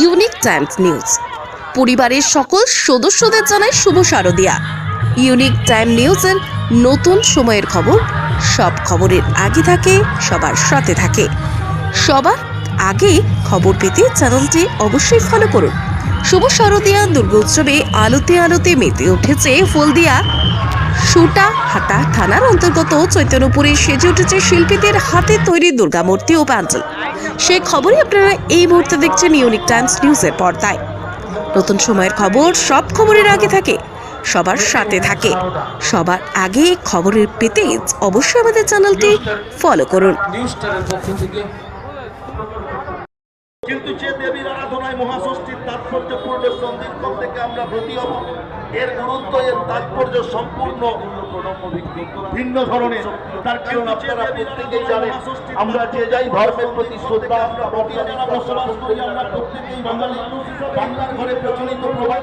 Unique Times news. পরিবারের সকল সদস্যদের জানায় শুভ শারদিয়া। ইউনিক টাইম নিউজের নতুন সময়ের খবর, সব খবরের আগে থাকে, সবার সাথে থাকে। সবার আগে খবর পেতে চ্যানেলটি অবশ্যই ফলো করুন। শুভ শারদিয়া দুর্গোৎসবে আলোতে আলোতে মেতে উঠেছে হলদিয়া। সুটা হাটা থানার অন্তর্গত চৈতন্যপুরে সেজে উঠেছে শিল্পীদের হাতে তৈরি দুর্গামূর্তি ও প্যান্ডেল সেই খবরই আপনারা এই মুহূর্তে দেখছেন ইউনিক টাইমস নিউজের পর্দায়। নতুন সময়ের খবর সব খবরের আগে থাকে সবার সাথে থাকে। সবার আগে খবরের পেতে অবশ্যই আমাদের চ্যানেলটি ফলো করুন। নিউজ স্টারের পক্ষ থেকে। কিন্তু যে দেবীর আরাধনায় মহাষষ্ঠীর তাৎপর্যপূর্ণ সন্ধিক্ষণ থেকে আমরা ব্রতী হব। এর গুরুত্ব, এর তাৎপর্য সম্পূর্ণ। ভিন্ন ধরনের। তার কারণ আপনারা প্রত্যেকেই জানেন, আমরা যে যাই ধর্মের প্রতি শ্রদ্ধা, আমরা বসবাস করি, আমরা প্রত্যেকেই বাঙালি। বাংলার ঘরে প্রচলিত প্রবাদ